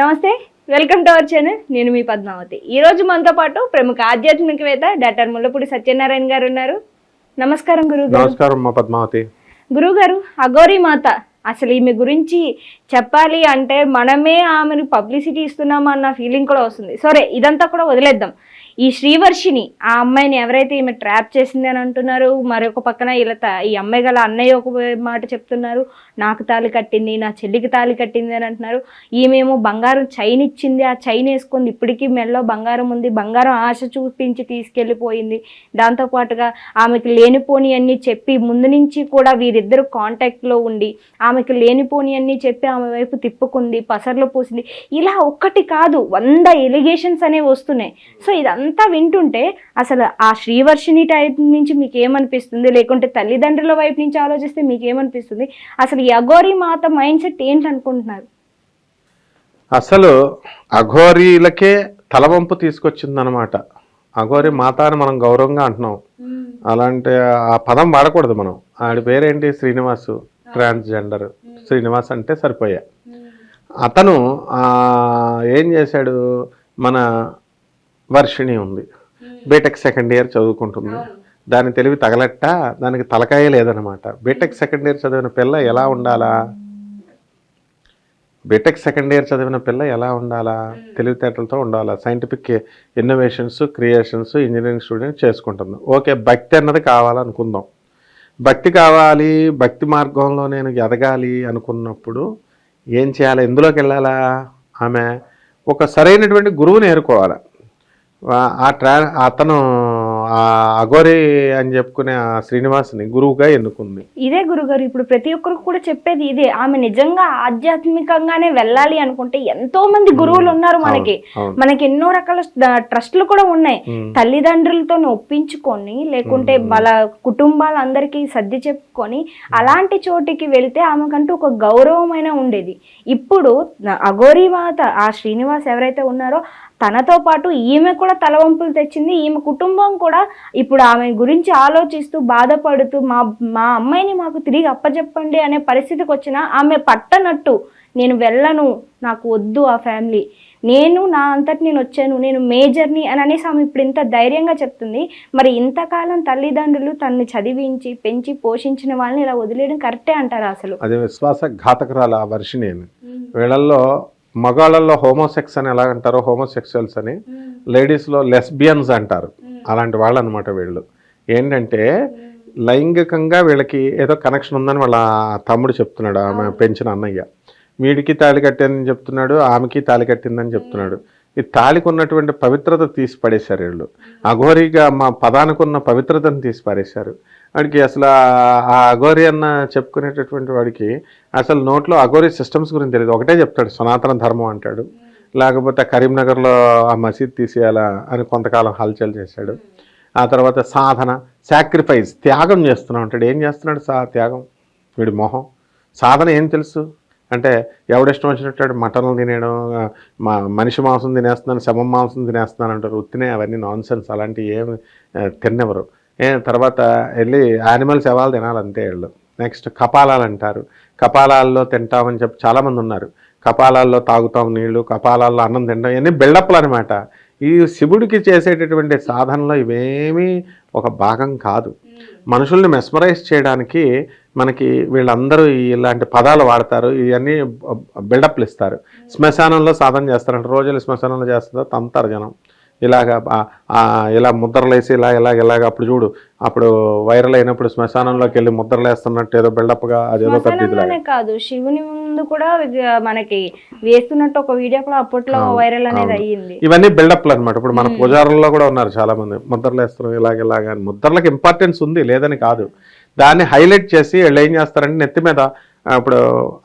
నమస్తే welcome to our channel. నేను మీ పద్మావతి. ఈ రోజు మనతో పాటు ప్రముఖ ఆధ్యాత్మికవేత్త డాక్టర్ ముల్లపూడి సత్యనారాయణ గారు ఉన్నారు. నమస్కారం గురువు గారు. నమస్కారం మా పద్మావతి. గురువు గారు అగోరి మాత అసలు ఈమె గురించి చెప్పాలి అంటే మనమే ఆమెను పబ్లిసిటీ ఇస్తున్నామా అన్న ఫీలింగ్ కూడా వస్తుంది. సరే ఇదంతా కూడా వదిలేద్దాం. ఈ శ్రీవర్షిని ఆ అమ్మాయిని ఎవరైతే ఈమె ట్రాప్ చేసింది అని అంటున్నారు మరొక పక్కన ఇలా ఈ అమ్మాయి గల అన్నయ్య ఒక మాట చెప్తున్నారు నాకు తాళి కట్టింది నా చెల్లికి తాళి కట్టింది అని అంటున్నారు. ఈమెమో బంగారం చైన్ ఇచ్చింది ఆ చైన్ వేసుకుంది ఇప్పటికీ మెల్లో బంగారం ఉంది బంగారం ఆశ చూపించి తీసుకెళ్ళిపోయింది. దాంతోపాటుగా ఆమెకు లేనిపోని అన్ని చెప్పి ముందు నుంచి కూడా వీరిద్దరు కాంటాక్ట్లో ఉండి ఆమెకు లేనిపోని అన్ని చెప్పి ఆమె వైపు తిప్పుకుంది పసర్లు పూసింది. ఇలా ఒక్కటి కాదు వంద ఎలిగేషన్స్ అనేవి వస్తున్నాయి. సో ఇదంతా వింటుంటే అసలు ఆ శ్రీవర్షిని టైప్ నుంచి మీకు ఏమనిపిస్తుంది లేకుంటే తల్లిదండ్రుల వైపు నుంచి ఆలోచిస్తే మీకు ఏమనిపిస్తుంది అసలు ఈ అఘోరి మాత మైండ్ సెట్ ఏంటి అనుకుంటున్నారు అసలు అఘోరీలకే తలవంపు తీసుకొచ్చిందనమాట. అఘోరి మాత అని మనం గౌరవంగా అంటున్నాం. అలాంటి ఆ పదం వాడకూడదు మనం. ఆడి పేరేంటి? శ్రీనివాసు. ట్రాన్స్జెండర్. శ్రీనివాస్ అంటే సరిపోయా. అతను ఆ, ఏం చేశాడు? మన వర్షిణి ఉంది. బీటెక్ సెకండ్ ఇయర్ చదువుకుంటుంది. దాని తెలివి తగలట్ట దానికి తలకాయ లేదనమాట బీటెక్ సెకండ్ ఇయర్ చదివిన పిల్ల ఎలా ఉండాలా? బీటెక్ సెకండ్ ఇయర్ చదివిన పిల్ల ఎలా ఉండాలా? తెలివితేటలతో ఉండాలా? Scientific innovations creations engineering student చేసుకుంటుంది. ఓకే భక్తి అన్నది కావాలనుకుందాం. భక్తి కావాలి భక్తి మార్గంలో నేను ఎదగాలి అనుకున్నప్పుడు ఏం చేయాలి? ఎందులోకి వెళ్ళాలా? ఆమె ఒక సరైనటువంటి గురువుని ఏరుకోవాలి ఆ- ట్రా అతను అఘోరి అని చెప్పుకునే ఆ శ్రీనివాస్ని గురువుగా ఎన్నుకుంది. ఇదే గురుగారు ఇప్పుడు ప్రతి ఒక్కరికి కూడా చెప్పేది ఇదే. ఆమె నిజంగా ఆధ్యాత్మికంగానే వెళ్ళాలి అనుకుంటే ఎంతో మంది గురువులు ఉన్నారు మనకి. మనకి ఎన్నో రకాల ట్రస్ట్లు కూడా ఉన్నాయి. తల్లిదండ్రులతో ఒప్పించుకొని లేకుంటే వాళ్ళ కుటుంబాలందరికీ సర్ది చెప్పుకొని అలాంటి చోటికి వెళ్తే ఆమెకంటూ ఒక గౌరవమైన ఉండేది. ఇప్పుడు అఘోరి మాత ఆ శ్రీనివాస్ ఎవరైతే ఉన్నారో తనతో పాటు ఈమె కూడా తలవంపులు తెచ్చింది. ఈమె కుటుంబం కూడా ఇప్పుడు ఆమె గురించి ఆలోచిస్తూ బాధపడుతూ మా మా అమ్మాయిని మాకు తిరిగి అప్పచెప్పండి అనే పరిస్థితికి వచ్చిన ఆమె పట్టనట్టు నేను వెళ్ళను నాకు వద్దు ఆ ఫ్యామిలీ. నేను నా అంతటి నేను వచ్చాను నేను మేజర్ని అని అనేసి ఆమె ఇప్పుడు ఇంత ధైర్యంగా చెప్తుంది. మరి ఇంతకాలం తల్లిదండ్రులు తనని చదివించి పెంచి పోషించిన వాళ్ళని ఇలా వదిలేయడం కరెక్టే అంటారా అసలు? అదే విశ్వాస ఘాతకురాలు ఆ వర్షిని అని వీళ్ళల్లో మగాళ్ళల్లో హోమోసెక్స్ అని ఎలా అంటారో హోమోసెక్సువల్స్ అని లేడీస్లో లెస్బియన్స్ అంటారు. అలాంటి వాళ్ళు అనమాట వీళ్ళు. ఏంటంటే లైంగికంగా వీళ్ళకి ఏదో కనెక్షన్ ఉందని వాళ్ళ తమ్ముడు చెప్తున్నాడు ఆమె పెంచిన అన్నయ్య. వీడికి తాళి కట్టానని చెప్తున్నాడు ఆమెకి తాళి కట్టిందని చెప్తున్నాడు. ఈ తాళికి ఉన్నటువంటి పవిత్రత తీసి పడేశారు వీళ్ళు అఘోరిగా మా పదానికి ఉన్న పవిత్రతను తీసి పారేశారు వాడికి అసలు ఆ అఘోరి అన్న చెప్పుకునేటటువంటి వాడికి అసలు నోట్లో అఘోరి సిస్టమ్స్ గురించి తెలియదు. ఒకటే చెప్తాడు సనాతన ధర్మం అంటాడు. లేకపోతే కరీంనగర్లో ఆ మసీద్ తీసేయాలా అని కొంతకాలం హల్చల్ చేశాడు. ఆ తర్వాత సాధన సాక్రిఫైస్ త్యాగం చేస్తున్నా. ఉంటాడు ఏం చేస్తున్నాడు సా త్యాగం? వీడి మొహం. సాధన ఏం తెలుసు? అంటే ఎవడిష్టం వచ్చినట్టు మటన్లు తినేయడం మా మనిషి మాంసం తినేస్తున్నాను శవం మాంసం తినేస్తున్నాను అంటారు ఉత్తినే అవన్నీ నాన్ సెన్స్ అలాంటివి ఏమి ఆ, తిన్నెవరు. ఏ తర్వాత వెళ్ళి యానిమల్స్ శవాలు తినాలంతే వీళ్ళు. నెక్స్ట్ కపాలాలు అంటారు. కపాలాల్లో తింటామని చెప్పి చాలామంది ఉన్నారు. కపాలాల్లో తాగుతాం నీళ్ళు కపాలాల్లో అన్నం తినడం ఇవన్నీ బిల్డప్లు అనమాట ఈ శివుడికి చేసేటటువంటి సాధనలో ఇవేమీ ఒక భాగం కాదు. మనుషుల్ని మెస్మరైజ్ చేయడానికి మనకి వీళ్ళందరూ ఇలాంటి పదాలు వాడతారు ఇవన్నీ బిల్డప్లు ఇస్తారు. శ్మశానంలో సాధన చేస్తారంట రోజులు శ్మశానంలో చేస్తుందో తంతారు జనం ఇలాగ ఇలా ముద్రలేసి ఇలా ఇలాగ ఇలాగ అప్పుడు చూడు అప్పుడు వైరల్ అయినప్పుడు శ్మశానంలోకి వెళ్ళి ముద్రలు వేస్తున్నట్టు ఏదో బిల్డప్గా అదేదో శ్మశానంలోనే కాదు శివుని ముందు కూడా మనకి వేస్తున్నట్టు ఒక వీడియో కూడా అప్పట్లో వైరల్ అనేది అయ్యింది. ఇవన్నీ బిల్డప్లు అనమాట ఇప్పుడు మన పూజారుల్లో కూడా ఉన్నారు చాలా మంది ముద్రలు వేస్తున్నారు ఇలాగ ఇలాగ అని. ముద్రలకు ఇంపార్టెన్స్ ఉంది లేదని కాదు. దాన్ని హైలైట్ చేసి వీళ్ళు ఏం చేస్తారంటే నెత్తి మీద ఇప్పుడు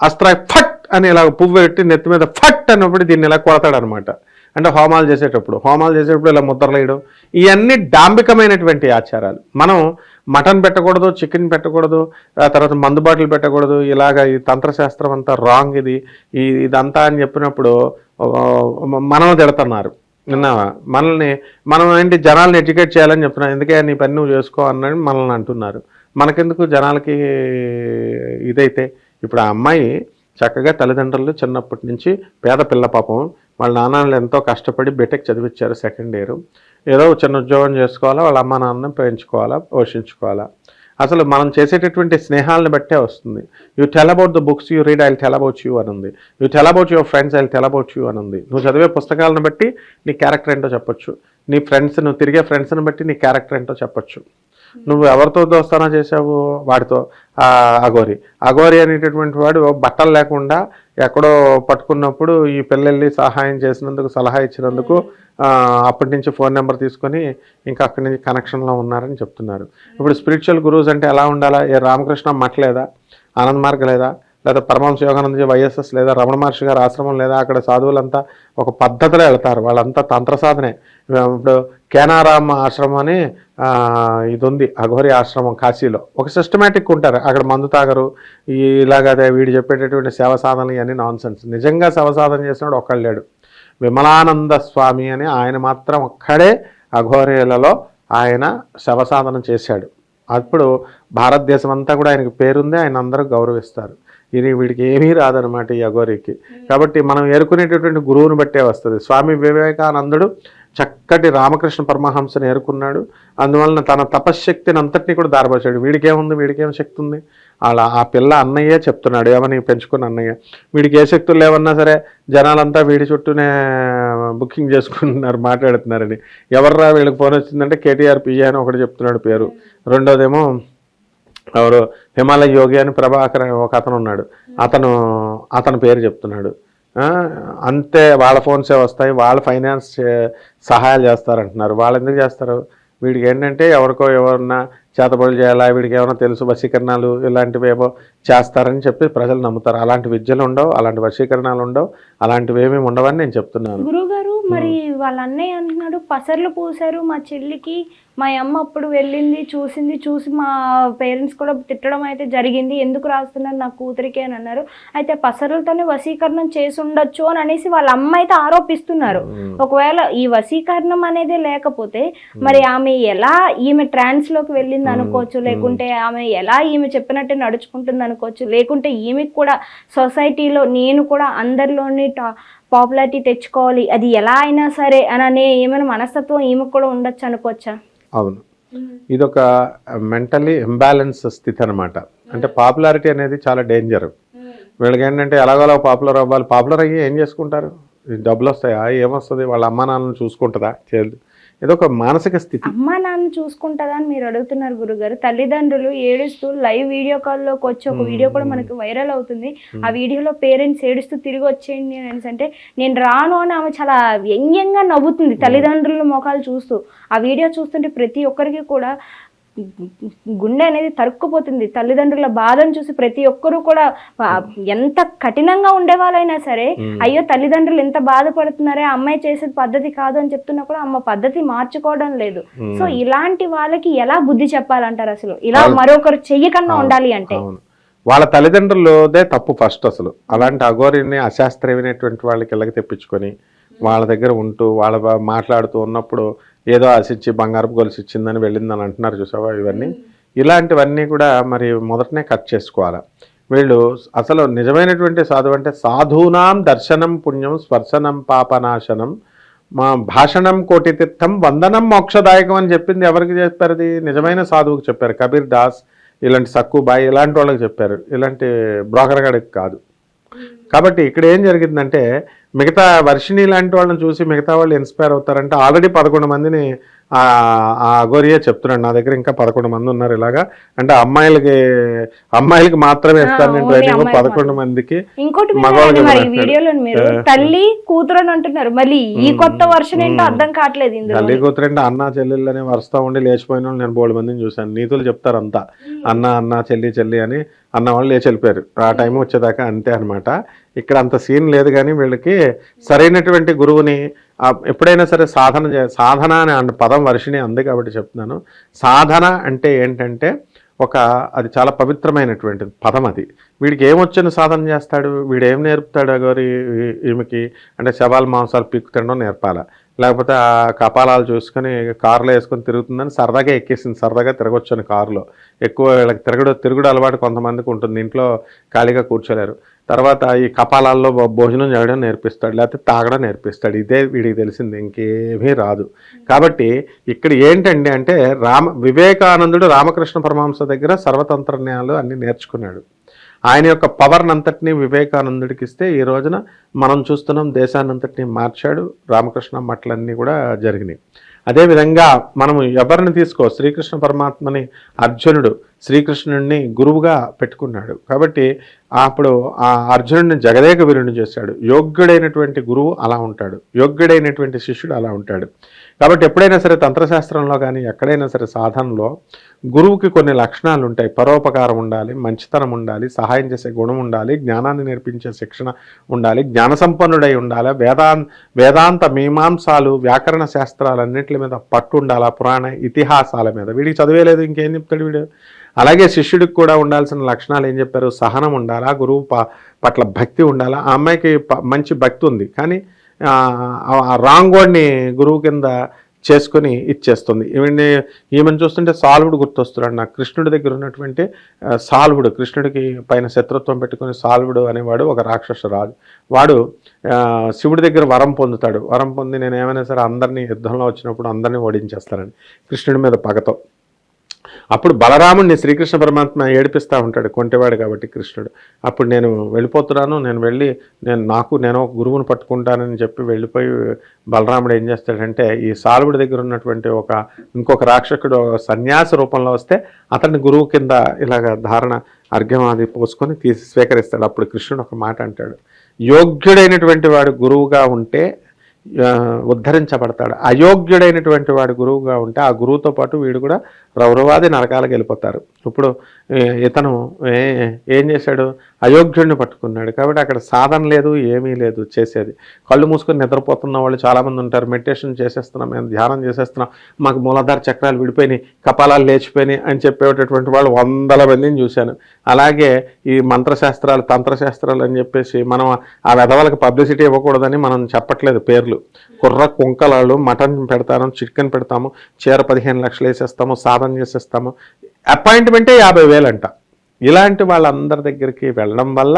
అస్త్ర ఫట్ అని ఇలా పువ్వు పెట్టి నెత్తి మీద ఫట్ అన్నప్పుడు దీన్ని ఇలా కొడతాడు అనమాట అంటే హోమాలు చేసేటప్పుడు హోమాలు చేసేటప్పుడు ఇలా ముద్రలేయడం ఇవన్నీ డాంబికమైనటువంటి ఆచారాలు. మనం మటన్ పెట్టకూడదు చికెన్ పెట్టకూడదు ఆ తర్వాత మందు బాటిల్ పెట్టకూడదు ఇలాగ ఈ తంత్రశాస్త్రం అంతా రాంగ్ ఇది ఈ ఇదంతా అని చెప్పినప్పుడు మనం తిడుతున్నారు. విన్నావా? మనల్ని మనం ఏంటి జనాలను ఎడ్యుకేట్ చేయాలని చెప్తున్నాం ఎందుకే నీ పని నువ్వు చేసుకో అన్నది మనల్ని అంటున్నారు. మనకెందుకు జనాలకి ఇదైతే? ఇప్పుడు ఆ అమ్మాయి చక్కగా తల్లిదండ్రులు చిన్నప్పటి నుంచి పేద పిల్ల పాపం వాళ్ళ నాన్నలు ఎంతో కష్టపడి బీటెక్ చదివించారు సెకండ్ ఇయర్ ఏదో చిన్న ఉద్యోగం చేసుకోవాలా వాళ్ళ అమ్మ నాన్నని పెంచుకోవాలా పోషించుకోవాలా. అసలు మనం చేసేటటువంటి స్నేహాలను బట్టే వస్తుంది. You tell about the books you read I tell about you అని ఉంది you tell about your friends I tell about you అని ఉంది నువ్వు చదివే పుస్తకాలను బట్టి నీ క్యారెక్టర్ ఏంటో చెప్పొచ్చు. నీ ఫ్రెండ్స్ నువ్వు తిరిగే ఫ్రెండ్స్ని బట్టి నీ క్యారెక్టర్ ఏంటో చెప్పొచ్చు. నువ్వు ఎవరితో దోస్తానా చేసావు వాడితో? అఘోరి. అఘోరి అనేటటువంటి వాడు బట్టలు లేకుండా ఎక్కడో పట్టుకున్నప్పుడు ఈ పిల్లల్ని సహాయం చేసినందుకు సలహా ఇచ్చినందుకు అప్పటి నుంచి ఫోన్ నెంబర్ తీసుకొని ఇంకా అక్కడి నుంచి కనెక్షన్లో ఉన్నారని చెప్తున్నారు. ఇప్పుడు స్పిరిచువల్ గురూస్ అంటే ఎలా ఉండాలా? ఏ రామకృష్ణ మఠ లేదా? ఆనంద్ మార్గ లేదా? లేదా పరమహంస యోగానందజీ వైఎస్ఎస్ లేదా రమణ మహర్షి గారి ఆశ్రమం లేదా? అక్కడ సాధువులంతా ఒక పద్ధతిలో వెళ్తారు. వాళ్ళంతా తంత్ర సాధనే. ఇప్పుడు కేనారామ ఆశ్రమం అని ఇది ఉంది అఘోరి ఆశ్రమం కాశీలో. ఒక సిస్టమేటిక్ ఉంటారు. అక్కడ మందు తాగరు. ఈ ఇలాగదే వీడు చెప్పేటటువంటి సేవ సాధనలు ఇవన్నీ నాన్ సెన్స్ నిజంగా సేవ సాధన చేసినాడు ఒక్కడు లేడు. విమలానంద స్వామి అని ఆయన మాత్రం ఒక్కడే అఘోరేలలో ఆయన శవ సాధన చేశాడు. అప్పుడు భారతదేశం అంతా కూడా ఆయనకి పేరుంది ఆయన అందరూ గౌరవిస్తారు. ఇది వీడికి ఏమీ రాదనమాట ఈ అఘోరికి. కాబట్టి మనం ఏరుకునేటటువంటి గురువుని బట్టే వస్తుంది. స్వామి వివేకానందుడు చక్కటి రామకృష్ణ పరమహంసను ఏరుకున్నాడు అందువలన తన తపశ్శక్తిని అంతటినీ కూడా దారపోసాడు వీడికేముంది? వీడికేం శక్తి ఉంది? అలా ఆ పిల్ల అన్నయ్యే చెప్తున్నాడు. ఏమని పెంచుకున్న అన్నయ్య. వీడికి ఏ శక్తులు లేవన్నా సరే జనాలంతా వీడి చుట్టూనే బుకింగ్ చేసుకుంటున్నారు మాట్లాడుతున్నారని. ఎవర్రా వీళ్ళకి ఫోన్ వచ్చిందంటే కేటీఆర్ పిఏ అని ఒకటి చెప్తున్నాడు పేరు. రెండోదేమో ఎవరు? హిమాలయ యోగి అని ప్రభాకర్ ఒక అతను ఉన్నాడు. అతను అతని పేరు చెప్తున్నాడు. అంతే వాళ్ళ ఫోన్సే వస్తాయి వాళ్ళ ఫైనాన్స్ సహాయాలు చేస్తారంటున్నారు. వాళ్ళు ఎందుకు చేస్తారు? వీడికి ఏంటంటే ఎవరికో ఎవరన్నా చేతబడులు చేయాలా వీడికి ఏమైనా తెలుసు వశీకరణాలు ఇలాంటివి ఏవో చేస్తారని చెప్పి ప్రజలు నమ్ముతారు. అలాంటి విద్యలు ఉండవు అలాంటి వశీకరణాలు ఉండవు అలాంటివి ఏమీ ఉండవని నేను చెప్తున్నాను. గురుగారు మరి వాళ్ళ అన్నయ్య అంటున్నాడు పసర్లు పూసారు మా చెల్లికి. మా అమ్మ అప్పుడు వెళ్ళింది చూసింది చూసి మా పేరెంట్స్ కూడా తిట్టడం అయితే జరిగింది. ఎందుకు రాస్తున్నారు నా కూతురికి? అని అన్నారు. అయితే పసర్లతోనే వశీకరణం చేసి ఉండొచ్చు అని అనేసి వాళ్ళ అమ్మ అయితే ఆరోపిస్తున్నారు. ఒకవేళ ఈ వశీకరణం అనేది లేకపోతే మరి ఆమె ఎలా ఈమె ట్రాన్స్లోకి వెళ్ళింది అనుకోవచ్చు లేకుంటే ఆమె ఎలా ఈమె చెప్పినట్టే నడుచుకుంటుంది అనుకోవచ్చు లేకుంటే ఈమెకి కూడా సొసైటీలో నేను కూడా అందరిలోని పాపులారిటీ తెచ్చుకోవాలి. అది ఎలా అయినా సరే అని అనే ఏమైనా మనస్తత్వం ఈమెకు కూడా ఉండొచ్చు అనుకోవచ్చా? అవును. ఇదొక మెంటలీ ఇంబ్యాలెన్స్ స్థితి అనమాట అంటే పాపులారిటీ అనేది చాలా డేంజర్. వీళ్ళకి ఏంటంటే ఎలాగోలా పాపులర్ అవ్వాలి. పాపులర్ అయ్యి ఏం చేసుకుంటారు? డబ్బులు వస్తాయా? ఏమొస్తుంది? వాళ్ళ అమ్మా నాన్నని చూసుకుంటుందా? చేయదు ఇదొక మానసిక స్థితి. అమ్మ నాన్న చూసుకుంటుందా అని మీరు అడుగుతున్నారు గురుగారు. తల్లిదండ్రులు ఏడుస్తూ లైవ్ వీడియో కాల్లోకి వచ్చి ఒక వీడియో కూడా మనకి వైరల్ అవుతుంది. ఆ వీడియోలో పేరెంట్స్ ఏడుస్తూ తిరిగి వచ్చేయండి అని అంటే నేను రాను అని ఆమె చాలా వ్యంగ్యంగా నవ్వుతుంది తల్లిదండ్రుల ముఖాలు చూస్తూ. ఆ వీడియో చూస్తుంటే ప్రతి ఒక్కరికి కూడా గుండె అనేది తరుక్కుపోతుంది. తల్లిదండ్రుల బాధను చూసి ప్రతి ఒక్కరూ కూడా ఎంత కఠినంగా ఉండే వాళ్ళైనా సరే అయ్యో తల్లిదండ్రులు ఎంత బాధపడుతున్నారే అమ్మాయి చేసేది పద్ధతి కాదు అని చెప్తున్నా కూడా అమ్మ పద్ధతి మార్చుకోవడం లేదు. సో ఇలాంటి వాళ్ళకి ఎలా బుద్ధి చెప్పాలంటారు అసలు? ఇలా మరొకరు చెయ్యకుండా ఉండాలి అంటే. వాళ్ళ తల్లిదండ్రులదే తప్పు ఫస్ట్ అసలు. అలాంటి అఘోరిని అశాస్త్రీయమైనటువంటి వాళ్ళకి ఇళ్ళకి తెప్పించుకొని వాళ్ళ దగ్గర ఉంటూ వాళ్ళ మాట్లాడుతూ ఉన్నప్పుడు ఏదో ఆశించి బంగారపు గొలుసు ఇచ్చిందని వెళ్ళిందని అంటున్నారు చూసావా ఇవన్నీ? ఇలాంటివన్నీ కూడా మరి మొదటనే కట్ చేసుకోవాలి? వీళ్ళు అసలు నిజమైనటువంటి సాధువు అంటే సాధూనాం దర్శనం పుణ్యం స్పర్శనం పాపనాశనం మా భాషణం కోటి తీర్థం వందనం మోక్షదాయకం అని చెప్పింది ఎవరికి చెప్పారు అది? నిజమైన సాధువుకి చెప్పారు. కబీర్ దాస్ ఇలాంటి సక్కుబాయి ఇలాంటి వాళ్ళకి చెప్పారు. ఇలాంటి బ్రోకర్ గడికి కాదు. కాబట్టి ఇక్కడ ఏం జరిగిందంటే మిగతా వర్షిణి లాంటి వాళ్ళని చూసి మిగతా వాళ్ళు ఇన్స్పైర్ అవుతారంటే ఆల్రెడీ పదకొండు మందిని అఘోరియే చెప్తున్నాడు నా దగ్గర ఇంకా పదకొండు మంది ఉన్నారు ఇలాగా. అంటే అమ్మాయిలకి అమ్మాయిలకి మాత్రమే ఇస్తాను నేను ట్రైనింగ్ పదకొండు మందికి ఇంకోటి. వీడియోలో మీరు తల్లి కూతురు అని అంటున్నారు. మళ్ళీ ఈ కొత్త వర్షన్ ఏంటో అర్థం కావట్లేదు తల్లి కూతురంటే అన్న చెల్లెళ్ళు అని వరుస ఉండి లేచిపోయిన నేను బోడు మందిని చూశాను. నీతులు చెప్తారు అంతా. అన్న అన్న చెల్లి చెల్లి అని అన్న వాళ్ళు లేచి వెళ్ళిపోయారు. ఆ టైం వచ్చేదాకా అంతే అన్నమాట. ఇక్కడ అంత సీన్ లేదు కానీ వీళ్ళకి సరైనటువంటి గురువుని ఎప్పుడైనా సరే సాధన సాధన అనే పదం వర్షిని అంది కాబట్టి చెప్తున్నాను. సాధన అంటే ఏంటంటే ఒక అది చాలా పవిత్రమైనటువంటి పదం అది. వీడికి ఏమొచ్చిన సాధన చేస్తాడు? వీడు ఏం నేర్పుతాడు అగోరి ఈమెకి? అంటే శవాల మాంసాలు పీక్కు తినడం నేర్పాల? లేకపోతే ఆ కపాలాలు చూసుకొని కారులో వేసుకొని తిరుగుతుందని సరదాగా ఎక్కేసింది సరదాగా తిరగొచ్చాను కారులో. ఎక్కువ వీళ్ళకి తిరగడు తిరుగుడు అలవాటు కొంతమందికి ఉంటుంది ఇంట్లో ఖాళీగా కూర్చోలేరు. తర్వాత ఈ కపాలాల్లో భోజనం చేయడం నేర్పిస్తాడు లేకపోతే తాగడం నేర్పిస్తాడు. ఇదే వీడికి తెలిసింది ఇంకేమీ రాదు. కాబట్టి ఇక్కడ ఏంటండి అంటే రామ వివేకానందుడు రామకృష్ణ పరమహంస దగ్గర సర్వతంత్రజ్ఞానాలు అన్ని నేర్చుకున్నాడు. ఆయన యొక్క పవర్ని అంతటినీ వివేకానందుడికి ఇస్తే ఈ రోజున మనం చూస్తున్నాం దేశాన్ని అంతటినీ మార్చాడు రామకృష్ణ మట్లన్నీ కూడా జరిగినాయి. అదేవిధంగా మనము ఎవరిని తీసుకో శ్రీకృష్ణ పరమాత్మని అర్జునుడు శ్రీకృష్ణుడిని గురువుగా పెట్టుకున్నాడు. కాబట్టి అప్పుడు ఆ అర్జునుడిని జగదేక వీరుని చేశాడు. యోగ్యుడైనటువంటి గురువు అలా ఉంటాడు. యోగ్యుడైనటువంటి శిష్యుడు అలా ఉంటాడు. కాబట్టి ఎప్పుడైనా సరే తంత్రశాస్త్రంలో కానీ ఎక్కడైనా సరే సాధనలో గురువుకి కొన్ని లక్షణాలు ఉంటాయి. పరోపకారం ఉండాలి మంచితనం ఉండాలి సహాయం చేసే గుణం ఉండాలి జ్ఞానాన్ని నేర్పించే శిక్షణ ఉండాలి జ్ఞాన సంపన్నుడై ఉండాలి వేదాన్ వేదాంత మీమాంసాలు వ్యాకరణ శాస్త్రాలన్నింటి మీద పట్టు ఉండాలి పురాణ ఇతిహాసాల మీద? వీడికి చదివేలేదు ఇంకేం చెప్తాడు వీడు? అలాగే శిష్యుడికి కూడా ఉండాల్సిన లక్షణాలు ఏం చెప్పారు? సహనం ఉండాలా గురువు ప- పట్ల భక్తి ఉండాలా? ఆ అమ్మాయికి ప- మంచి భక్తి ఉంది. కానీ ఆ, రాంగ్ గురువు కింద చేసుకొని ఇచ్చేస్తుంది. ఈమె ఈమెను చూస్తుంటే సాల్వుడు గుర్తొస్తున్నాడు. నాకు కృష్ణుడి దగ్గర ఉన్నటువంటి సాల్వుడు కృష్ణుడికి పైన శత్రుత్వం పెట్టుకుని సాల్వుడు అనేవాడు ఒక రాక్షస రాజు. వాడు శివుడి దగ్గర వరం పొందుతాడు. వరం పొంది నేను ఏమైనా సరే అందరినీ యుద్ధంలో వచ్చినప్పుడు అందరినీ ఓడించేస్తానని. కృష్ణుడి మీద పగతో. అప్పుడు బలరాముడిని శ్రీకృష్ణ పరమాత్మ ఏడిపిస్తూ ఉంటాడు కొంటెవాడు కాబట్టి కృష్ణుడు. అప్పుడు నేను వెళ్ళిపోతున్నాను నేను వెళ్ళి నేను నాకు నేను ఒక గురువును పట్టుకుంటానని చెప్పి వెళ్ళిపోయి బలరాముడు ఏం చేస్తాడంటే ఈ సాల్వుడి దగ్గర ఉన్నటువంటి ఒక ఇంకొక రాక్షకుడు సన్యాస రూపంలో వస్తే అతన్ని గురువు కింద ఇలాగ ధారణ అర్ఘ్యం అది పోసుకొని తీసి స్వీకరిస్తాడు. అప్పుడు కృష్ణుడు ఒక మాట అంటాడు యోగ్యుడైనటువంటి వాడు గురువుగా ఉంటే ఉద్ధరించబడతాడు. అయోగ్యుడైనటువంటి వాడు గురువుగా ఉంటే ఆ గురువుతో పాటు వీడు కూడా రౌరవాది నరకాలకు వెళ్ళిపోతారు. ఇప్పుడు ఇతను ఏ- ఏం చేశాడు? అయోగ్యుడిని పట్టుకున్నాడు. కాబట్టి అక్కడ సాధన లేదు ఏమీ లేదు చేసేది. కళ్ళు మూసుకొని నిద్రపోతున్న వాళ్ళు చాలామంది ఉంటారు. మెడిటేషన్ చేసేస్తున్నాం మేము ధ్యానం చేసేస్తున్నాం. మాకు మూలాధార చక్రాలు విడిపోయినాయి కపాలాలు లేచిపోయినాయి అని చెప్పేటటువంటి వాళ్ళు వందల మందిని చూశాను. అలాగే ఈ మంత్రశాస్త్రాలు తంత్రశాస్త్రాలు అని చెప్పేసి మనం ఆ వెధవలకు పబ్లిసిటీ ఇవ్వకూడదని మనం చెప్పట్లేదు పేర్లు. కుర్ర కుంకలాలు మటన్ పెడతాను చికెన్ పెడతాము చీర పదిహేను లక్షలు వేసేస్తాము సాధన చేసేస్తాము. అపాయింట్మెంటే యాభై వేలు అంట ఇలాంటి వాళ్ళందరి దగ్గరికి వెళ్ళడం వల్ల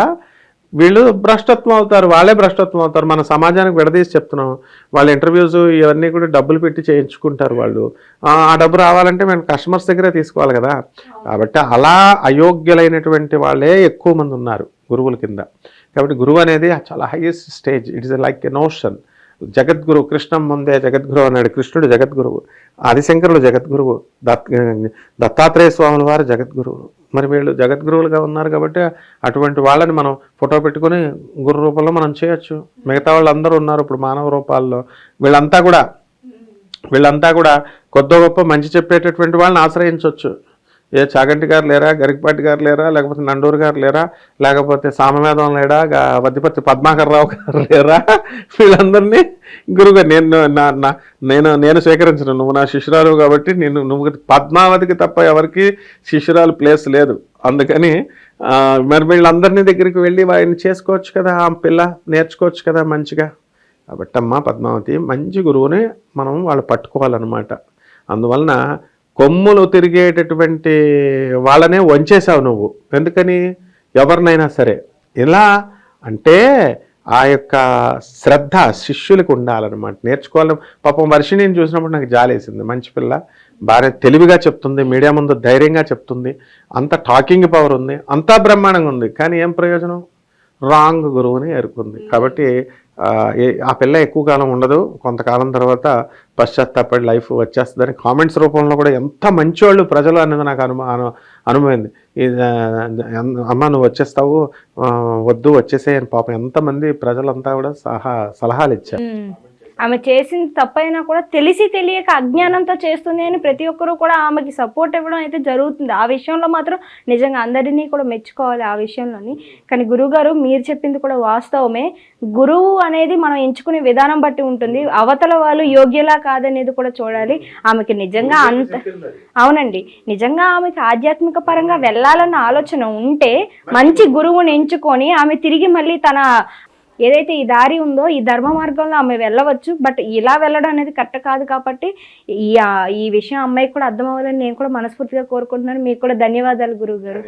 వీళ్ళు భ్రష్టత్వం అవుతారు వాళ్ళే భ్రష్టత్వం అవుతారు. మన సమాజానికి విడదీసి చెప్తున్నాం. వాళ్ళ ఇంటర్వ్యూస్ ఇవన్నీ కూడా డబ్బులు పెట్టి చేయించుకుంటారు వాళ్ళు. ఆ డబ్బు రావాలంటే మేము కస్టమర్స్ దగ్గరే తీసుకోవాలి కదా. కాబట్టి అలా అయోగ్యులైనటువంటి వాళ్ళే ఎక్కువ మంది ఉన్నారు గురువుల కింద. కాబట్టి గురువు అనేది చాలా highest stage it is like a notion జగద్గురు కృష్ణం ముందే జగద్గురు అన్నాడు కృష్ణుడు జగద్గురువు. ఆదిశంకరులు జగద్గురువు దత్ దత్తాత్రేయ స్వాముల వారు జగద్గురువులు మరి వీళ్ళు జగద్గురువులుగా ఉన్నారు కాబట్టి అటువంటి వాళ్ళని మనం ఫోటో పెట్టుకొని గురు రూపంలో మనం చేయొచ్చు. మిగతా వాళ్ళందరూ ఉన్నారు ఇప్పుడు మానవ రూపాల్లో. వీళ్ళంతా కూడా వీళ్ళంతా కూడా కొద్ది గొప్ప మంచి చెప్పేటటువంటి వాళ్ళని ఆశ్రయించవచ్చు ఏ చాగంటి గారు లేరా గరికపాటి గారు లేరా లేకపోతే నండూరు గారు లేరా లేకపోతే సామవేదం లేడా గా- వద్దిపత్తి పద్మాకర్ రావు గారు లేరా? వీళ్ళందరినీ గురువుగా నేను నా నేను నేను స్వీకరించను. నువ్వు నా శిష్యురాలు కాబట్టి నేను నువ్వు పద్మావతికి తప్ప ఎవరికి శిష్యురాలు ప్లేస్ లేదు. అందుకని మరి వీళ్ళందరినీ దగ్గరికి వెళ్ళి వాడిని చేసుకోవచ్చు కదా ఆ పిల్ల నేర్చుకోవచ్చు కదా మంచిగా. కాబట్టి అమ్మ పద్మావతి మంచి గురువుని మనం వాళ్ళు పట్టుకోవాలన్నమాట. అందువలన కొమ్ములు తిరిగేటటువంటి వాళ్ళనే వంచేసావు నువ్వు. ఎందుకని? ఎవరినైనా సరే. ఇలా అంటే ఆ యొక్క శ్రద్ధ శిష్యులకు ఉండాలన్నమాట. నేర్చుకోవాలి. పాపం వర్షిణిని చూసినప్పుడు నాకు జాలేసింది. మంచి పిల్ల. బాగా తెలివిగా చెప్తుంది. మీడియా ముందు ధైర్యంగా చెప్తుంది. అంత టాకింగ్ పవర్ ఉంది. అంతా బ్రహ్మాండంగా ఉంది. కానీ ఏం ప్రయోజనం? రాంగ్ గురువుని ఎరుకుంది కాబట్టి ఆ, ఆ పిల్ల ఎక్కువ కాలం ఉండదు. కొంతకాలం తర్వాత పశ్చాత్తాపడి లైఫ్ వచ్చేస్తుందని కామెంట్స్ రూపంలో కూడా ఎంత మంచివాళ్ళు ప్రజలు అనేది నాకు అనుభవ అను అనుభవమైంది అమ్మ నువ్వు వచ్చేస్తావు వద్దు వచ్చేసేయని పాపం ఎంతమంది ప్రజలంతా కూడా సహా సలహాలు ఇచ్చారు ఆమె చేసిన తప్పైనా కూడా తెలిసి తెలియక అజ్ఞానంతో చేస్తుంది అని ప్రతి ఒక్కరూ కూడా ఆమెకి సపోర్ట్ ఇవ్వడం అయితే జరుగుతుంది. ఆ విషయంలో మాత్రం నిజంగా అందరినీ కూడా మెచ్చుకోవాలి ఆ విషయంలోని. కానీ గురువుగారు మీరు చెప్పింది కూడా వాస్తవమే. గురువు అనేది మనం ఎంచుకునే విధానం బట్టి ఉంటుంది. అవతల వాళ్ళు యోగ్యలా కాదనేది కూడా చూడాలి. ఆమెకి నిజంగా అంత అవునండి. నిజంగా ఆమెకి ఆధ్యాత్మిక పరంగా వెళ్ళాలన్న ఆలోచన ఉంటే మంచి గురువుని ఎంచుకొని ఆమె తిరిగి మళ్ళీ తన ఏదైతే ఈ దారి ఉందో ఈ ధర్మ మార్గంలో ఆమె వెళ్ళవచ్చు బట్ ఇలా వెళ్ళడం అనేది కరెక్ట్ కాదు కాబట్టి ఈ ఈ విషయం అమ్మాయికి కూడా అర్థం అవ్వాలని నేను కూడా మనస్ఫూర్తిగా కోరుకుంటున్నాను. మీకు కూడా ధన్యవాదాలు గురువు గారు